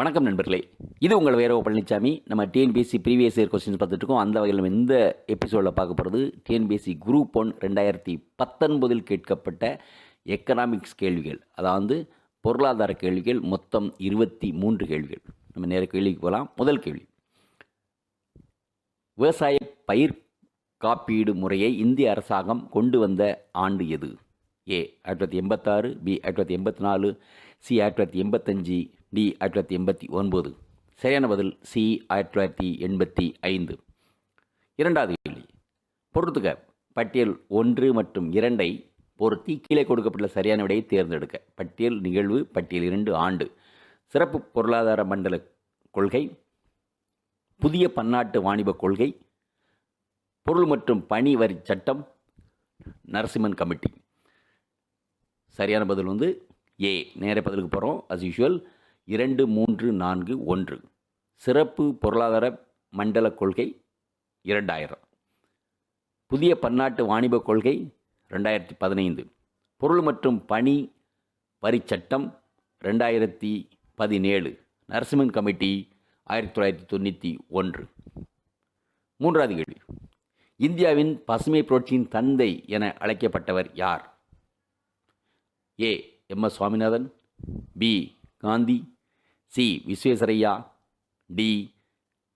வணக்கம் நண்பர்களே. இது உங்கள் வேரவ பழனிசாமி நம்ம டிஎன்பிஎஸ்சி ப்ரீவியஸ் இயர் கொஸ்டின்ஸ் பார்த்துட்டு இருக்கோம் அந்த வகையில் நம்ம இந்த எபிசோடில் பார்க்க போகிறது டிஎன்பிஎஸ்சி குரூப் ஒன் ரெண்டாயிரத்தி பத்தொன்பதில் கேட்கப்பட்ட எக்கனாமிக்ஸ் கேள்விகள். அதாவது பொருளாதார கேள்விகள் மொத்தம் இருபத்தி மூன்று கேள்விகள். நம்ம நேர கேள்விக்கு போகலாம். முதல் கேள்வி. விவசாய பயிர் காப்பீடு முறையை இந்திய அரசாங்கம் கொண்டு வந்த ஆண்டு எது? ஏ ஆயிரத்தி தொள்ளாயிரத்தி எண்பத்தாறு பி ஆயிரத்தி தொள்ளாயிரத்தி எண்பத்தி நாலு சி ஆயிரத்தி தொள்ளாயிரத்தி எண்பத்தஞ்சு டி ஆயிரத்தி தொள்ளாயிரத்தி எண்பத்தி ஒன்பது. சரியான பதில் சி ஆயிரத்தி தொள்ளாயிரத்தி எண்பத்தி ஐந்து. இரண்டாவது கேள்வி. பொறுத்துக்க பட்டியல் ஒன்று மற்றும் இரண்டை பொருத்தி கீழே கொடுக்கப்பட்டுள்ள சரியான விடையை தேர்ந்தெடுக்க. பட்டியல் நிகழ்வு பட்டியல் இரண்டு ஆண்டு. சிறப்பு பொருளாதார மண்டல கொள்கை புதிய பன்னாட்டு வாணிப கொள்கை பொருள் மற்றும் பணி வரி சட்டம் நரசிம்மன் கமிட்டி. சரியான பதில் வந்து ஏ. நேர பதிலுக்கு போகிறோம் அஸ் யூஷுவல் இரண்டு மூன்று நான்கு ஒன்று. சிறப்பு பொருளாதார மண்டல கொள்கை இரண்டாயிரம். புதிய பன்னாட்டு வாணிப கொள்கை ரெண்டாயிரத்தி பதினைந்து. பொருள் மற்றும் பணி வரிச்சட்டம் சட்டம் ரெண்டாயிரத்தி பதினேழு. நரசிம்மன் கமிட்டி ஆயிரத்தி தொள்ளாயிரத்தி தொண்ணூற்றி ஒன்று. மூன்றாவது கேள்வி. இந்தியாவின் பசுமை புரட்சியின் தந்தை என அழைக்கப்பட்டவர் யார்? A. M. S. Swaminathan. B. Gandhi. C. Visvesvaraya D.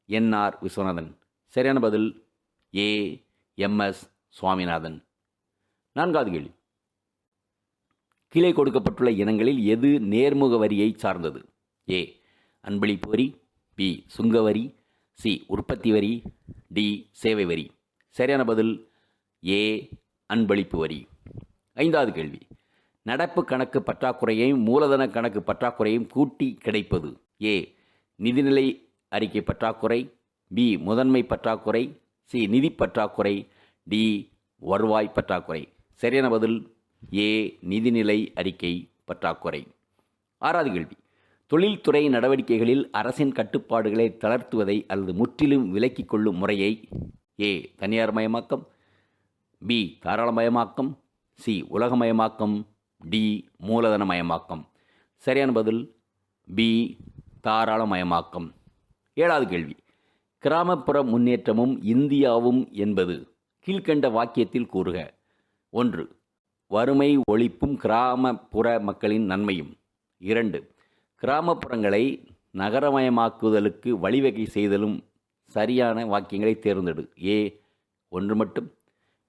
NR Viswanathan. சரியான பதில் ஏ. எம்எஸ் சுவாமிநாதன். நான்காவது கேள்வி. கீழே கொடுக்கப்பட்டுள்ள இனங்களில் எது நேர்முக வரியை சார்ந்தது? ஏ. அன்பளிப்பு வரி பி. சுங்க வரி சி. உற்பத்தி வரி டி. சேவை வரி. சரியான பதில் ஏ. அன்பளிப்பு வரி. ஐந்தாவது கேள்வி. நடப்பு கணக்கு பற்றாக்குறையையும் மூலதன கணக்கு பற்றாக்குறையும் கூட்டி கிடைப்பது. ஏ. நிதிநிலை அறிக்கை பற்றாக்குறை. பி. முதன்மை பற்றாக்குறை. சி. நிதி பற்றாக்குறை. டி. வருவாய் பற்றாக்குறை. சரியான பதில்? ஏ. நிதிநிலை அறிக்கை பற்றாக்குறை. ஆறாவது கேள்வி. தொழில்துறை நடவடிக்கைகளில் அரசின் கட்டுப்பாடுகளை தளர்த்துவதை அல்லது முற்றிலும் விலக்கிக் கொள்ளும் முறையை ஏ. தனியார் மயமாக்கம். பி. தாராளமயமாக்கம். சி. உலகமயமாக்கம். டி மூலதனமயமாக்கம். சரியான பதில் பி தாராளமயமாக்கம். ஏழாவது கேள்வி. கிராமப்புற முன்னேற்றமும் இந்தியாவும் என்பது கீழ்க்கண்ட வாக்கியத்தில் கூறுக. ஒன்று வறுமை ஒழிப்பும் கிராமப்புற மக்களின் நன்மையும். இரண்டு கிராமப்புறங்களை நகரமயமாக்குதலுக்கு வழிவகை செய்தலும் சரியான வாக்கியங்களை தேர்ந்தெடு. ஏ ஒன்று மட்டும்.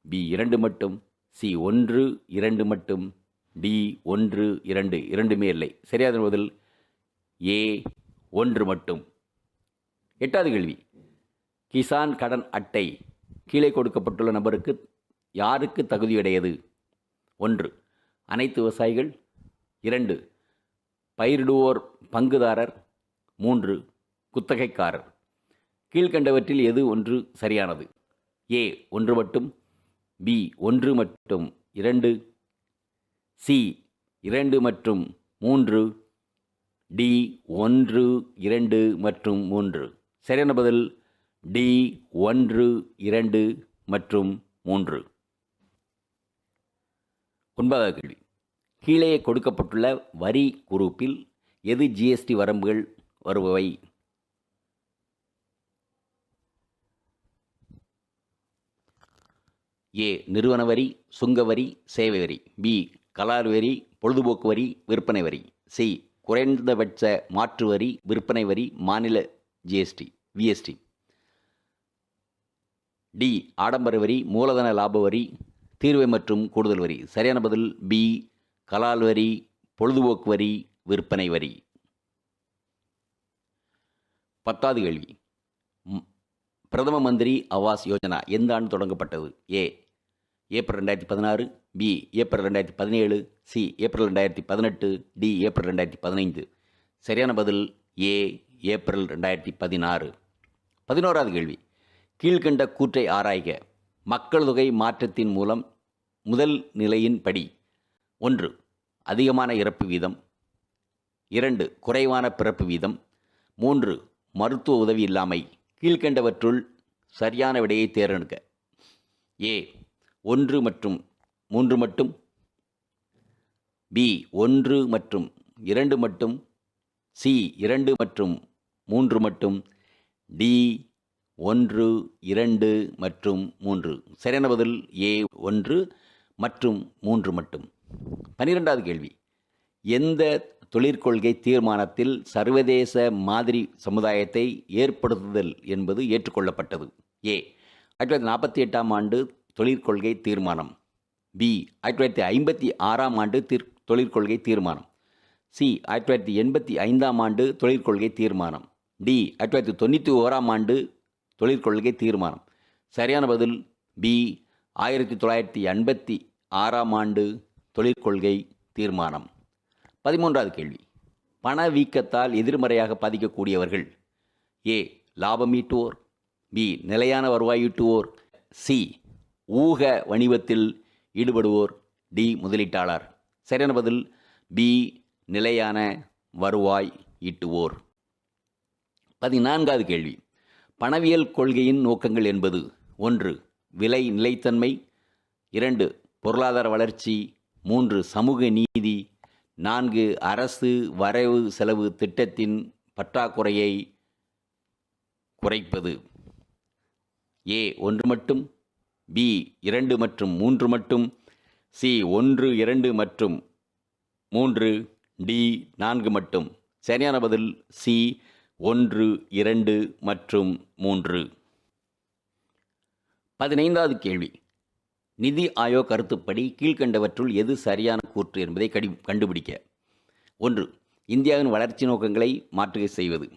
பி இரண்டு மட்டும். சி ஒன்று இரண்டு மட்டும். டி ஒன்று இரண்டு இரண்டுமே இல்லை. சரியாத பதில்? ஏ ஒன்று மட்டும். எட்டாவது கேள்வி. கிசான் கடன் அட்டை கீழே கொடுக்கப்பட்டுள்ள நபருக்கு யாருக்கு தகுதியுடையது? ஒன்று. அனைத்து விவசாயிகள். இரண்டு. பயிரிடுவோர் பங்குதாரர். மூன்று. குத்தகைக்காரர். கீழ்கண்டவற்றில் எது ஒன்று சரியானது? ஏ ஒன்று மட்டும். பி ஒன்று மற்றும் இரண்டு. சி இரண்டு மற்றும் மூன்று. டி ஒன்று இரண்டு மற்றும் மூன்று. சரியான பதில் டி ஒன்று இரண்டு மற்றும் மூன்று. ஒன்பதாவது கேள்வி. கீழே கொடுக்கப்பட்டுள்ள வரி குரூப்பில் எது ஜிஎஸ்டி வரம்புகள் வருபவை? ஏ நிறுவன வரி சுங்க வரி சேவை வரி. பி கலால் வரி பொழுதுபோக்கு வரி விற்பனை வரி. சி குறைந்தபட்ச மாற்று வரி விற்பனை வரி மாநில ஜிஎஸ்டி விஎஸ்டி டி ஆடம்பர வரி மூலதன லாப வரி தீர்வை மற்றும் கூடுதல் வரி. சரியான பதில் பி கலால் வரி பொழுதுபோக்கு வரி விற்பனை வரி. பத்தாவது கேள்வி. பிரதம மந்திரி ஆவாஸ் யோஜனா எந்த ஆண்டு தொடங்கப்பட்டது? ஏ ஏப்ரல் ரெண்டாயிரத்தி பதினாறு பி ஏப்ரல் ரெண்டாயிரத்தி பதினேழு சி ஏப்ரல் ரெண்டாயிரத்தி பதினெட்டு டி ஏப்ரல் ரெண்டாயிரத்தி பதினைந்து. சரியான பதில் ஏ ஏப்ரல் ரெண்டாயிரத்தி பதினாறு. பதினோராவது கேள்வி. கீழ்கண்ட கூற்றை ஆராய்க. மக்கள் தொகை மாற்றத்தின் மூலம் முதல் நிலையின் படி. ஒன்று அதிகமான இறப்பு வீதம். இரண்டு குறைவான பிறப்பு வீதம். மூன்று மருத்துவ உதவி இல்லாமை. கீழ்கண்டவற்றுள் சரியான விடையை தேர்ந்தெடுக்க. ஏ ஒன்று மற்றும் மூன்று மட்டும் பி ஒன்று மற்றும் இரண்டு மட்டும் சி இரண்டு மற்றும் மூன்று மட்டும் டி ஒன்று இரண்டு மற்றும் மூன்று. சரியான பதில் ஏ ஒன்று மற்றும் மூன்று மட்டும். பன்னிரெண்டாவது கேள்வி. எந்த தொழிற்கொள்கை தீர்மானத்தில் சர்வதேச மாதிரி சமுதாயத்தை ஏற்படுத்துதல் என்பது ஏற்றுக்கொள்ளப்பட்டது? ஏ ஆயிரத்தி தொள்ளாயிரத்தி நாற்பத்தி எட்டாம் ஆண்டு தொழிற்கொள்கை தீர்மானம். பி ஆயிரத்தி தொள்ளாயிரத்தி ஐம்பத்தி ஆறாம் ஆண்டு தீர் தொழிற்கொள்கை தீர்மானம். சி ஆயிரத்தி தொள்ளாயிரத்தி எண்பத்தி ஐந்தாம் ஆண்டு தொழிற்கொள்கை தீர்மானம். டி ஆயிரத்தி தொள்ளாயிரத்தி தொண்ணூற்றி ஓராம் ஆண்டு தொழிற்கொள்கை தீர்மானம். சரியான பதில் பி ஆயிரத்தி தொள்ளாயிரத்தி எண்பத்தி ஆறாம் ஆண்டு தொழிற்கொள்கை தீர்மானம். பதிமூன்றாவது கேள்வி. பணவீக்கத்தால் எதிர்மறையாக பாதிக்கக்கூடியவர்கள். ஏ லாபம் ஈட்டுவோர் பி நிலையான வருவாய் ஈட்டுவோர். சி ஊக வணிகத்தில் ஈடுபடுவோர் டி முதலீட்டாளர். சரியான பதில் பி நிலையான வருவாய் ஈட்டுவோர். பதினான்காவது கேள்வி. பணவியல் கொள்கையின் நோக்கங்கள் என்பது ஒன்று விலை நிலைத்தன்மை இரண்டு பொருளாதார வளர்ச்சி மூன்று சமூக நீதி நான்கு அரசு வரைவு செலவு திட்டத்தின் பற்றாக்குறையை குறைப்பது. ஏ ஒன்று மட்டும் பி இரண்டு மற்றும் மூன்று மட்டும் சி ஒன்று இரண்டு மற்றும் மூன்று டி நான்கு மட்டும். சரியான பதில் சி ஒன்று இரண்டு மற்றும் மூன்று. பதினைந்தாவது கேள்வி. நிதி ஆயோக் கருத்துப்படி கீழ்கண்டவற்றுள் எது சரியான கூற்று என்பதை கடி கண்டுபிடிக்க. ஒன்று இந்தியாவின் வளர்ச்சி நோக்கங்களை மாற்றுகை செய்வது.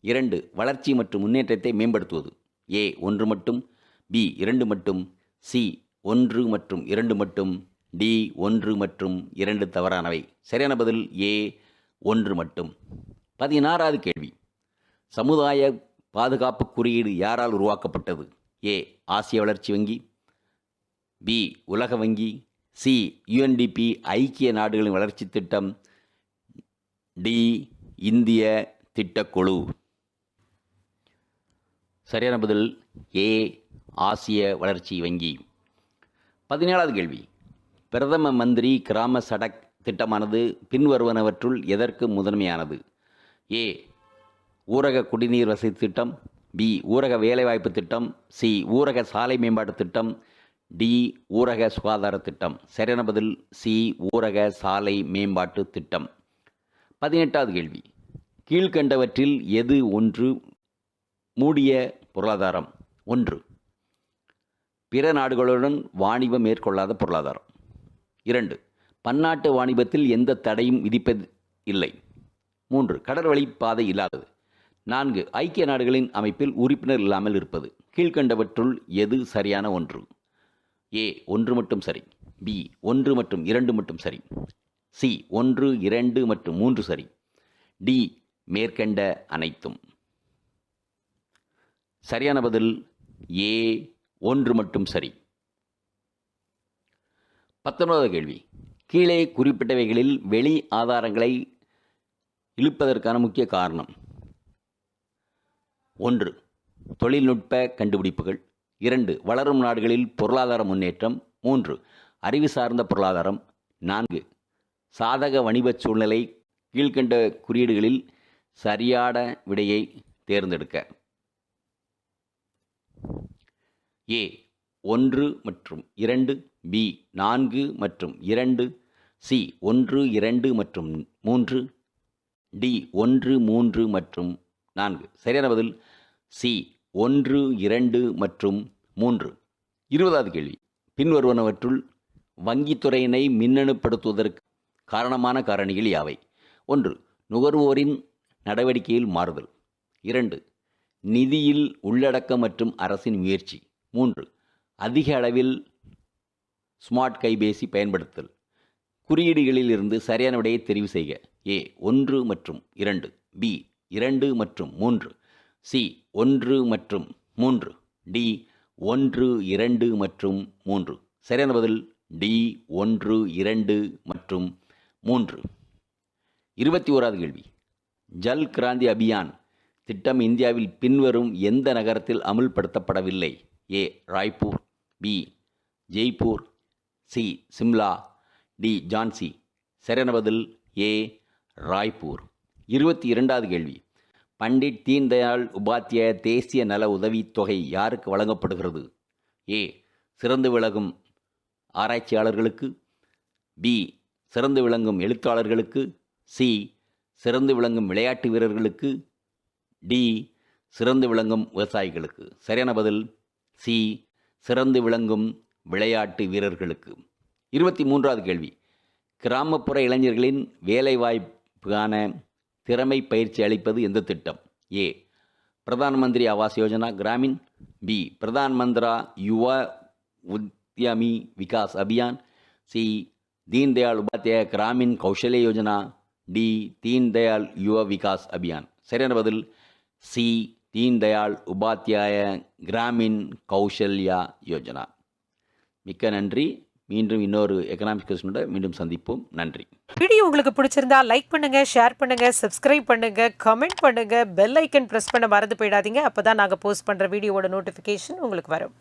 இரண்டு வளர்ச்சி மற்றும் முன்னேற்றத்தை மேம்படுத்துவது. ஏ ஒன்று மட்டும் பி இரண்டு மட்டும் சி ஒன்று மற்றும் இரண்டு மட்டும் டி ஒன்று மற்றும் இரண்டு தவறானவை. சரியான பதில் ஏ ஒன்று மட்டும். பதினாறாவது கேள்வி. சமுதாய பாதுகாப்பு குறியீடு யாரால் உருவாக்கப்பட்டது? ஏ ஆசிய வளர்ச்சி வங்கி. பி உலக வங்கி. சி யுஎன்டிபி ஐக்கிய நாடுகளின் வளர்ச்சி திட்டம். டி இந்திய திட்டக்குழு. சரியான பதில் ஏ ஆசிய வளர்ச்சி வங்கி. பதினேழாவது கேள்வி. பிரதம மந்திரி கிராம சடக் திட்டமானது பின்வருவனவற்றுள் எதற்கு முதன்மையானது? ஏ. ஊரக குடிநீர் வசதி திட்டம். பி. ஊரக வேலைவாய்ப்பு திட்டம். சி. ஊரக சாலை மேம்பாட்டு திட்டம். டி. ஊரக சுகாதார திட்டம். சரியான பதில் சி. ஊரக சாலை மேம்பாட்டு திட்டம். பதினெட்டாவது கேள்வி. கீழ்கண்டவற்றில் எது ஒன்று? மூடிய பொருளாதாரம். ஒன்று. பிற நாடுகளுடன் வாணிபம் மேற்கொள்ளாத பொருளாதாரம். இரண்டு பன்னாட்டு வாணிபத்தில் எந்த தடையும் விதிப்பது இல்லை. மூன்று கடற்வழி பாதை இல்லாதது. நான்கு ஐக்கிய நாடுகளின் அமைப்பில் உறுப்பினர் இல்லாமல் இருப்பது. கீழ்கண்டவற்றுள் எது சரியான ஒன்று? ஏ ஒன்று மட்டும் சரி. பி ஒன்று மற்றும் இரண்டு மட்டும் சரி. சி ஒன்று இரண்டு மற்றும் மூன்று சரி. டி மேற்கண்ட அனைத்தும். சரியான பதில் ஏ ஒன்று மட்டும் சரி. பத்தொன்பதாவது கேள்வி. கீழே குறிப்பிட்டவைகளில் வெளி ஆதாரங்களை இழுப்பதற்கான முக்கிய காரணம். ஒன்று தொழில்நுட்ப கண்டுபிடிப்புகள். இரண்டு வளரும் நாடுகளில் பொருளாதார முன்னேற்றம். மூன்று அறிவு சார்ந்த பொருளாதாரம். நான்கு சாதக வணிபச் சூழ்நிலை கீழ்கண்ட குறியீடுகளில் சரியான விடையை தேர்ந்தெடுக்க. ஏ ஒன்று மற்றும் இரண்டு பி நான்கு மற்றும் இரண்டு சி ஒன்று இரண்டு மற்றும் மூன்று டி ஒன்று மூன்று மற்றும் நான்கு. சரியான பதில் சி ஒன்று இரண்டு மற்றும் மூன்று. இருபதாவது கேள்வி. பின்வருவனவற்றுள் வங்கித்துறையினை மின்னணுப்படுத்துவதற்கு காரணமான காரணிகள் யாவை? ஒன்று நுகர்வோரின் நடவடிக்கையில் மாறுதல். இரண்டு நிதியில் உள்ளடக்கம் மற்றும் அரசின் முயற்சி. மூன்று. அதிக அளவில் ஸ்மார்ட் கைபேசி பயன்படுத்தல். குறியீடுகளில் இருந்து சரியான விடையை தெரிவு செய்க. ஏ ஒன்று மற்றும் இரண்டு. பி இரண்டு மற்றும் மூன்று. சி ஒன்று மற்றும் மூன்று. டி ஒன்று இரண்டு மற்றும் மூன்று. சரியான பதில் டி ஒன்று இரண்டு மற்றும் மூன்று. இருபத்தி ஓராவது கேள்வி. ஜல் கிராந்தி அபியான் திட்டம் இந்தியாவில் பின்வரும் எந்த நகரத்தில் அமுல்படுத்தப்படவில்லை? A Raipur B Jaipur C Shimla D Jhansi. சரியான பதில் ஏ ராய்ப்பூர். இருபத்தி இரண்டாவது கேள்வி. பண்டிட் தீன்தயாள் உபாத்தியாய தேசிய நல உதவித் தொகை யாருக்கு வழங்கப்படுகிறது? ஏ சிறந்து விளங்கும் ஆராய்ச்சியாளர்களுக்கு. பி சிறந்து விளங்கும் எழுத்தாளர்களுக்கு. சி சிறந்து விளங்கும் விளையாட்டு வீரர்களுக்கு. டி சிறந்து விளங்கும் விவசாயிகளுக்கு. சரியான பதில் சி. சிறந்து விளங்கும் விளையாட்டு வீரர்களுக்கு. இருபத்தி மூன்றாவது கேள்வி. கிராமப்புற இளைஞர்களின் வேலைவாய்ப்புக்கான திறமை பயிற்சி அளிப்பது எந்த திட்டம்? A. Pradhan Mantri Awas Yojana Gramin. B. Pradhan Mantri Yuva Udyami Vikas Abhiyan. C. Deen Dayal Gramin Kaushalya Yojana. D. Deen Dayal Yuva Vikas Abhiyan. சரியான பதில். சி. தீன் தயாள் கிராமின் கௌசல்யா யோஜனா. மிக்க நன்றி. மீண்டும் இன்னொரு எக்கனாமிக் கொஸ்டினோட மீண்டும் சந்திப்போம். நன்றி. வீடியோ உங்களுக்கு பிடிச்சிருந்தா லைக் பண்ணுங்க ஷேர் பண்ணுங்க சப்ஸ்கிரைப் பண்ணுங்க கமெண்ட் பண்ணுங்க பெல் ஐக்கன் பிரஸ் பண்ண மறந்து போயிடாதீங்க. அப்பதான் நாங்கள் போஸ்ட் பண்ற வீடியோவோட நோட்டிபிகேஷன் உங்களுக்கு வரும்.